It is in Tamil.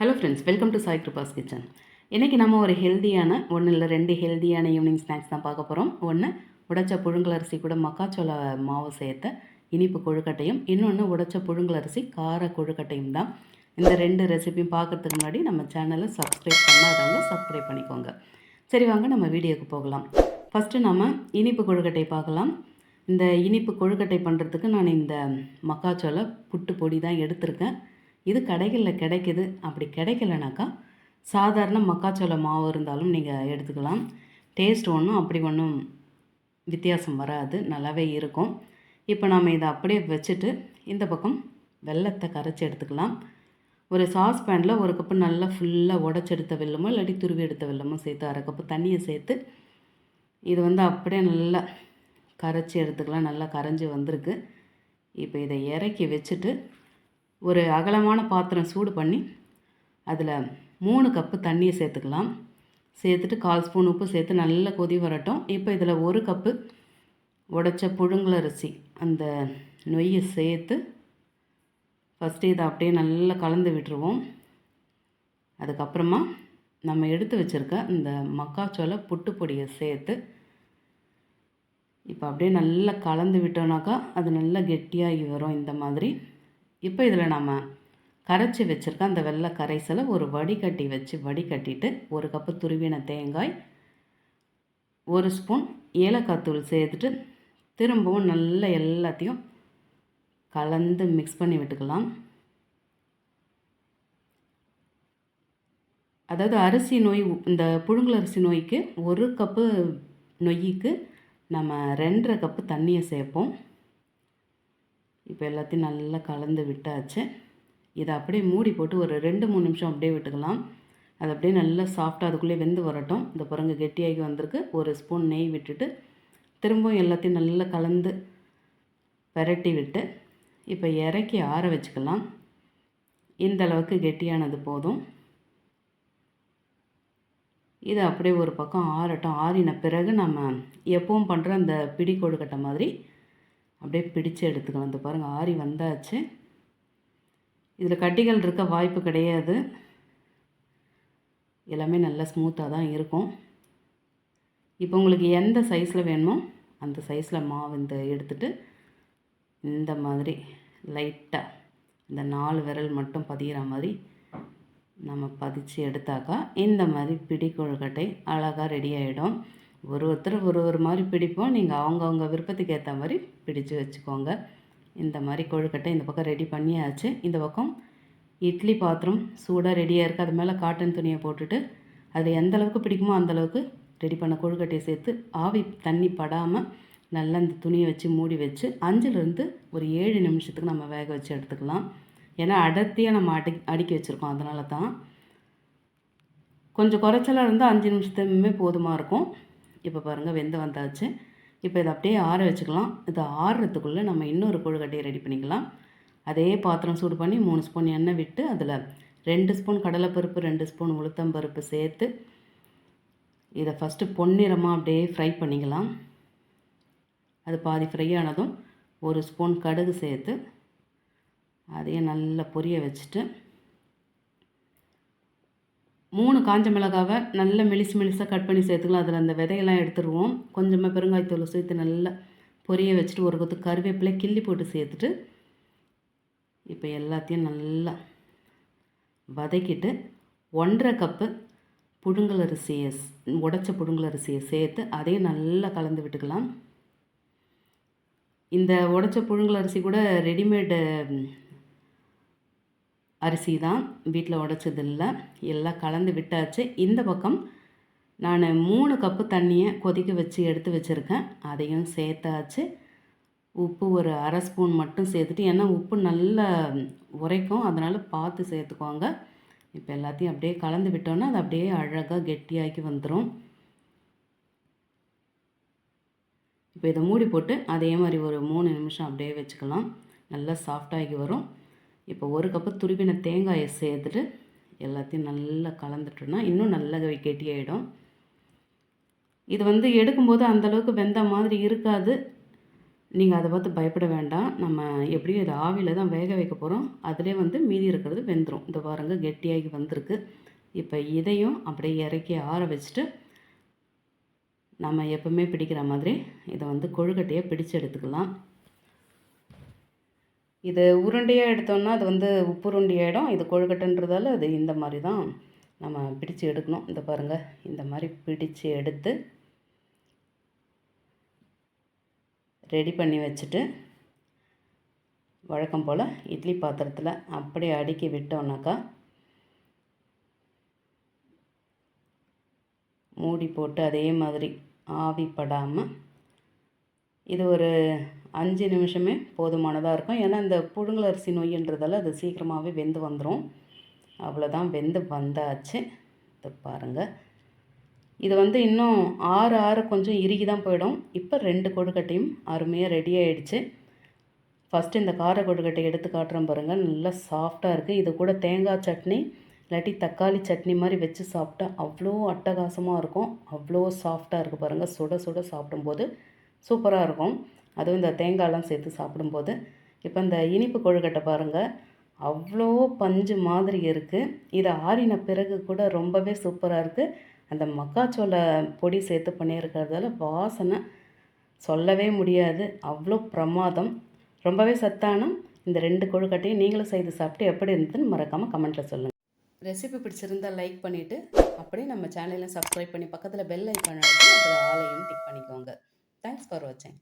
Hello friends welcome to Sai Kripa's kitchen இன்றைக்கி நம்ம ஒரு ஹெல்தியான ஒன்று இல்லை ரெண்டு ஹெல்தியான ஈவினிங் ஸ்நாக்ஸ் தான் பார்க்க போகிறோம் ஒன்று உடைச்ச புழுங்கலரிசி கூட மக்காச்சோள மாவு சேர்த்த இனிப்பு கொழுக்கட்டையும் இன்னொன்று உடைச்ச புழுங்கலரிசி கார கொழுக்கட்டையும் தான். இந்த ரெண்டு ரெசிபியும் பார்க்குறதுக்கு முன்னாடி நம்ம சேனலை சப்ஸ்கிரைப் பண்ணாதவங்க சப்ஸ்கிரைப் பண்ணிக்கோங்க. சரி வாங்க நம்ம வீடியோக்கு போகலாம். ஃபஸ்ட்டு நம்ம இனிப்பு கொழுக்கட்டை பார்க்கலாம். இந்த இனிப்பு கொழுக்கட்டை பண்ணுறதுக்கு நான் இந்த மக்காச்சோள புட்டு பொடி தான் எடுத்திருக்கேன். இது கடைகளில் கிடைக்குது. அப்படி கிடைக்கலனாக்கா சாதாரண மக்காச்சோள மாவு இருந்தாலும் நீங்கள் எடுத்துக்கலாம். டேஸ்ட் ஒன்றும் அப்படி ஒன்றும் வித்தியாசம் வராது. நல்லாவே இருக்கும். இப்போ நாம் இதை அப்படியே வச்சுட்டு இந்த பக்கம் வெள்ளத்தை கரைச்சி எடுத்துக்கலாம். ஒரு சாஸ் பேனில் ஒரு கப்பு நல்லா ஃபுல்லாக உடச்செடுத்த வெல்லமோ இல்லாட்டி துருவி எடுத்த வெல்லமோ சேர்த்து அரை கப்பு தண்ணியை சேர்த்து இது வந்து அப்படியே நல்லா கரைச்சி எடுத்துக்கலாம். நல்லா கரைஞ்சி வந்திருக்கு. இப்போ இதை இறக்கி வச்சுட்டு ஒரு அகலமான பாத்திரம் சூடு பண்ணி அதில் மூணு கப்பு தண்ணியை சேர்த்துக்கலாம். சேர்த்துட்டு கால் ஸ்பூன் உப்பு சேர்த்து நல்லா கொதி வரட்டும். இப்போ இதில் ஒரு கப்பு உடைச்ச புழுங்கலரிசி அந்த நொய்யை சேர்த்து ஃபஸ்ட்டு இதை அப்படியே நல்லா கலந்து விட்டுருவோம். அதுக்கப்புறமா நம்ம எடுத்து வச்சுருக்க இந்த மக்காச்சோள புட்டு பொடியை சேர்த்து இப்போ அப்படியே நல்லா கலந்து விட்டோம்னாக்கா அது நல்லா கெட்டியாகி வரும் இந்த மாதிரி. இப்போ இதில் நம்ம கரைச்சி வச்சுருக்க அந்த வெள்ளை கரைசலை ஒரு வடிகட்டி வச்சு வடிகட்டிட்டு ஒரு கப்பு துருவின தேங்காய் ஒரு ஸ்பூன் ஏலக்காய் தூள் சேர்த்துட்டு திரும்பவும் நல்லா எல்லாத்தையும் கலந்து மிக்ஸ் பண்ணி விட்டுக்கலாம். அதாவது அரிசி நோய் இந்த புழுங்கல் அரிசி நோய்க்கு ஒரு கப்பு நொய்க்கு நம்ம ரெண்டரை கப்பு தண்ணியை சேர்ப்போம். இப்போ எல்லாத்தையும் நல்லா கலந்து விட்டாச்சு. இதை அப்படியே மூடி போட்டு ஒரு ரெண்டு மூணு நிமிஷம் அப்படியே விட்டுக்கலாம். அது அப்படியே நல்லா சாஃப்டாக அதுக்குள்ளே வெந்து வரட்டும். இந்த பிறங்கு கெட்டியாகி வந்திருக்கு. ஒரு ஸ்பூன் நெய் விட்டுட்டு திரும்பவும் எல்லாத்தையும் நல்லா கலந்து பரட்டி விட்டு இப்போ இறக்கி ஆற வச்சுக்கலாம். இந்த அளவுக்கு கெட்டியானது போதும். இது அப்படியே ஒரு பக்கம் ஆறட்டும். ஆறின பிறகு நம்ம எப்பவும் பண்ணுற அந்த பிடி கொழுக்கட்டை மாதிரி அப்படியே பிடிச்சு எடுத்துக்கலாம். இந்த பாருங்கள் ஆறி வந்தாச்சு. இதில் கட்டிகள் இருக்க வாய்ப்பு கிடையாது. எல்லாமே நல்லா ஸ்மூத்தாக தான் இருக்கும். இப்போ உங்களுக்கு எந்த சைஸில் வேணுமோ அந்த சைஸில் மாவு இந்த எடுத்துகிட்டு இந்த மாதிரி லைட்டாக இந்த நாலு விரல் மட்டும் பதிகிற மாதிரி நம்ம பதிச்சு எடுத்தாக்கா இந்த மாதிரி பிடி கொழுக்கட்டை அழகாக ரெடி ஆகிடும் ஒரு ஒருத்தர் ஒரு ஒரு மாதிரி பிடிப்போம். நீங்கள் அவங்கவுங்க விருப்பத்துக்கு ஏற்ற மாதிரி பிடிச்சு வச்சுக்கோங்க. இந்த மாதிரி கொழுக்கட்டை இந்த பக்கம் ரெடி பண்ணியாச்சு. இந்த பக்கம் இட்லி பாத்திரம் சூடாக ரெடியாக இருக்குது அது மேலே காட்டன் துணியை போட்டுட்டு அது எந்த அளவுக்கு பிடிக்குமோ அந்தளவுக்கு ரெடி பண்ண கொழுக்கட்டையை சேர்த்து ஆவி தண்ணி படாமல் நல்லா இந்த துணியை வச்சு மூடி வச்சு அஞ்சுலேருந்து ஒரு ஏழு நிமிஷத்துக்கு நம்ம வேக வச்சு எடுத்துக்கலாம். ஏன்னா அடர்த்தியாக நம்ம அடி அடுக்கி வச்சுருக்கோம். அதனால தான். கொஞ்சம் குறைச்சலாக இருந்தால் அஞ்சு நிமிஷத்துமே போதுமாக இருக்கும். இப்போ பாருங்கள் வெந்து வந்தாச்சு. இப்போ இதை அப்படியே ஆற வச்சுக்கலாம். இதை ஆறுறதுக்குள்ளே நம்ம இன்னொரு கொழுக்கட்டையை ரெடி பண்ணிக்கலாம். அதே பாத்திரம் சூடு பண்ணி மூணு ஸ்பூன் எண்ணெய் விட்டு அதில் ரெண்டு ஸ்பூன் கடலைப்பருப்பு ரெண்டு ஸ்பூன் உளுத்தம்பருப்பு சேர்த்து இதை ஃபஸ்ட்டு பொன்னிறமாக அப்படியே ஃப்ரை பண்ணிக்கலாம். அது பாதி ஃப்ரை ஆனதும் ஒரு ஸ்பூன் கடுகு சேர்த்து அதையே நல்லா பொரிய வச்சுட்டு மூணு காஞ்ச மிளகாவை நல்ல மெலிசு மெலிசாக கட் பண்ணி சேர்த்துக்கலாம். அதில் அந்த விதையெல்லாம் எடுத்துருவோம். கொஞ்சமாக பெருங்காயத்தூள் சேர்த்து நல்லா பொரிய வச்சுட்டு ஒரு கொத்து கருவேப்பிலை கிள்ளி போட்டு சேர்த்துட்டு இப்போ எல்லாத்தையும் நல்லா வதக்கிட்டு ஒன்றரை கப்பு புழுங்கல் அரிசியை உடச்ச புழுங்கல் அரிசியை சேர்த்து அதையும் நல்லா கலந்து விட்டுக்கலாம். இந்த உடச்ச புழுங்கல் அரிசி கூட ரெடிமேடு அரிசி தான் வீட்டில் உடச்சதில்ல. எல்லாம் கலந்து விட்டாச்சு. இந்த பக்கம் நான் மூணு கப்பு தண்ணியை கொதிக்க வச்சு எடுத்து வச்சுருக்கேன். அதையும் சேர்த்தாச்சு. உப்பு ஒரு அரை ஸ்பூன் மட்டும் சேர்த்துட்டு ஏன்னா உப்பு நல்லா உரைக்கும். அதனால் பார்த்து சேர்த்துக்கோங்க. இப்போ எல்லாத்தையும் அப்படியே கலந்து விட்டோன்னா அது அப்படியே அழகாக கெட்டியாக்கி வந்துடும் இப்போ இதை மூடி போட்டு அதே மாதிரி ஒரு மூணு நிமிஷம் அப்படியே வச்சுக்கலாம். நல்லா சாஃப்டாகி வரும். இப்போ ஒரு கப்பு துருவின தேங்காயை சேர்த்துட்டு எல்லாத்தையும் நல்லா கலந்துட்டோன்னா இன்னும் நல்லா கெட்டியாயிடும் இது வந்து எடுக்கும்போது அந்தளவுக்கு வெந்த மாதிரி இருக்காது. நீங்கள் அதை பார்த்து பயப்பட வேண்டாம். நம்ம எப்படியும் இது ஆவியில் தான் வேக வைக்க போகிறோம் அதிலே வந்து மீதி இருக்கிறது வெந்துடும் இந்த பாருங்க கெட்டியாகி வந்திருக்கு. இப்போ இதையும் அப்படியே இறக்கி ஆற வச்சுட்டு நம்ம எப்பவுமே பிடிக்கிற மாதிரி இதை வந்து கொழுக்கட்டையை பிடிச்சு எடுத்துக்கலாம். இது உருண்டையாக எடுத்தோம்னா அது வந்து உப்புருண்டி ஆகிடும் இது கொழுக்கட்டைன்றதால அது இந்த மாதிரி தான் நம்ம பிடிச்சு எடுக்கணும். இந்த பாருங்கள் இந்த மாதிரி பிடிச்சு எடுத்து ரெடி பண்ணி வச்சுட்டு வழக்கம் போல் இட்லி பாத்திரத்தில் அப்படியே அடுக்கி விட்டோம்னாக்கா மூடி போட்டு அதே மாதிரி ஆவி படாமல் இது ஒரு அஞ்சு நிமிஷமே போதுமானதாக இருக்கும். ஏன்னா இந்த புழுங்கலரிசி அரிசி அது சீக்கிரமாகவே வெந்து வந்துடும் அவ்வளோதான் வெந்து வந்தாச்சு. இது பாருங்கள் இது வந்து இன்னும் ஆறு ஆறு கொஞ்சம் இறுகி தான் போயிடும். இப்போ ரெண்டு கொழுக்கட்டையும் அருமையாக ரெடி ஆகிடுச்சு ஃபஸ்ட்டு இந்த கார கொழுக்கட்டை எடுத்து காட்டுறேன் பாருங்கள் நல்லா சாஃப்டாக இருக்குது இது கூட தேங்காய் சட்னி இல்லாட்டி தக்காளி சட்னி மாதிரி வச்சு சாப்பிட்டா அவ்வளோ அட்டகாசமாக இருக்கும். அவ்வளோ சாஃப்டாக இருக்குது பாருங்கள் சுட சுட சாப்பிடும்போது சூப்பராக இருக்கும். அதுவும் இந்த தேங்காயெலாம் சேர்த்து சாப்பிடும்போது. இப்போ இந்த இனிப்பு கொழுக்கட்டை பாருங்கள் அவ்வளோ பஞ்சு மாதிரி இருக்குது இதை ஆறின பிறகு கூட ரொம்பவே சூப்பராக இருக்குது அந்த மக்காச்சோள பொடி சேர்த்து பண்ணியிருக்கிறதால வாசனை சொல்லவே முடியாது. அவ்வளோ பிரமாதம். ரொம்பவே சத்தான இந்த ரெண்டு கொழுக்கட்டையும் நீங்களும் செய்து சாப்பிட்டு எப்படி இருந்ததுன்னு மறக்காமல் கமெண்ட்டில் சொல்லுங்கள் ரெசிபி பிடிச்சிருந்தால் லைக் பண்ணிவிட்டு அப்படியே நம்ம சேனலை சப்ஸ்கிரைப் பண்ணி பக்கத்தில் பெல் ஐக்கான அதில் ஆலையும் டிக் பண்ணிக்கோங்க. தேங்க்ஸ் ஃபார் வாட்சிங்